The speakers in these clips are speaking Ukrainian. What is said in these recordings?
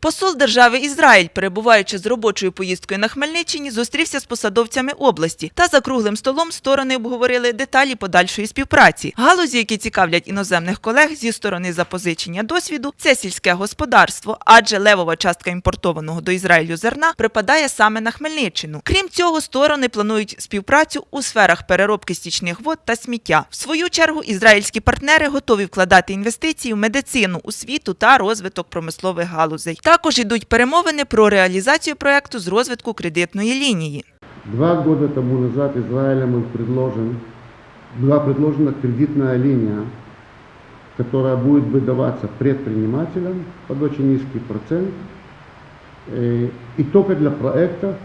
Посол держави Ізраїль, перебуваючи з робочою поїздкою на Хмельниччині, зустрівся з посадовцями області та за круглим столом сторони обговорили деталі подальшої співпраці. Галузі, які цікавлять іноземних колег зі сторони запозичення досвіду, це сільське господарство, адже левова частка імпортованого до Ізраїлю зерна припадає саме на Хмельниччину. Крім цього, сторони планують співпрацю у сферах переробки стічних вод та сміття. В свою чергу ізраїльські партнери готові вкладати інвестиції в медицину, освіту та розвиток промислових галузей. Також йдуть перемовини про реалізацію проекту з розвитку кредитної лінії. Два года тому назад Израилем был предложен, была предложена кредитная линия, которая будет выдаваться предпринимателям под очень низкий процент, э, и только для проектов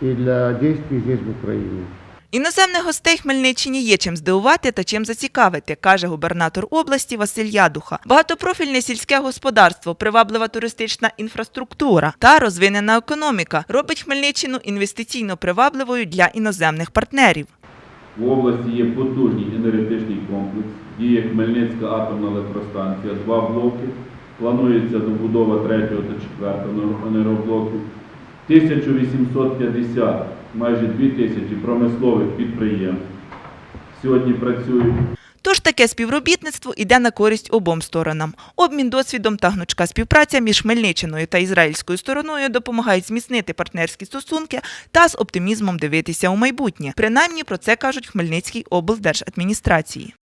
и для действий здесь в Украине. Іноземних гостей Хмельниччині є чим здивувати та чим зацікавити, каже губернатор області Василь Ядуха. Багатопрофільне сільське господарство, приваблива туристична інфраструктура та розвинена економіка робить Хмельниччину інвестиційно привабливою для іноземних партнерів. В області є потужний енергетичний комплекс, діє Хмельницька атомна електростанція, два блоки. Планується добудова третього та четвертого енергоблоку. 1850, майже 2000 промислових підприємств сьогодні працюють. Тож таке співробітництво йде на користь обом сторонам. Обмін досвідом та гнучка співпраця між Хмельниччиною та ізраїльською стороною допомагають зміцнити партнерські стосунки та з оптимізмом дивитися у майбутнє. Принаймні про це кажуть Хмельницькій облдержадміністрації.